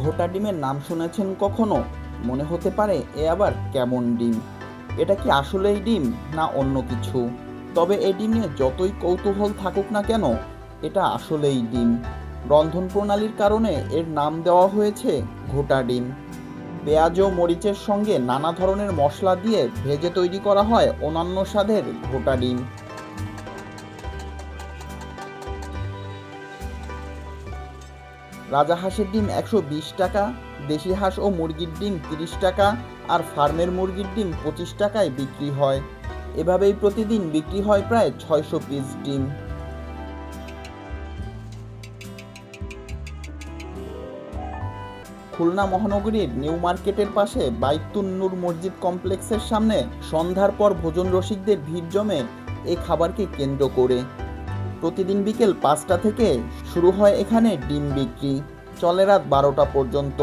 ঘোটা ডিমের নাম শুনেছেন কখনো? মনে হতে পারে এ আবার কেমন ডিম? এটা কি আসলেই ডিম না অন্য কিছু? তবে এই ডিম নিয়ে যতই কৌতূহল থাকুক না কেন, এটা আসলেই ডিম। রন্ধন প্রণালীর কারণে এর নাম দেওয়া হয়েছে ঘোটা ডিম। পেঁয়াজ ও মরিচের সঙ্গে নানা ধরনের মশলা দিয়ে ভেজে তৈরি করা হয় অন্যান্য স্বাদের ঘোটা ডিম। রাজা হাঁসের ডিম একশো বিশ টাকা, দেশি হাঁস ও মুরগির ডিম তিরিশ টাকা আর ফার্মের মুরগির ডিম পঁচিশ টাকায় বিক্রি হয়। এভাবেই প্রতিদিন বিক্রি হয় প্রায় ছয়শো পিস ডিম। খুলনা মহানগরীর নিউ মার্কেটের পাশে বাইতুন নূর মসজিদ কমপ্লেক্সের সামনে সন্ধ্যার পর ভোজন রসিকদের ভিড় জমে এই খাবারকে কেন্দ্র করে। প্রতিদিন বিকেল পাঁচটা থেকে শুরু হয় এখানে ডিম বিক্রি। চলে রাত বারোটা পর্যন্ত।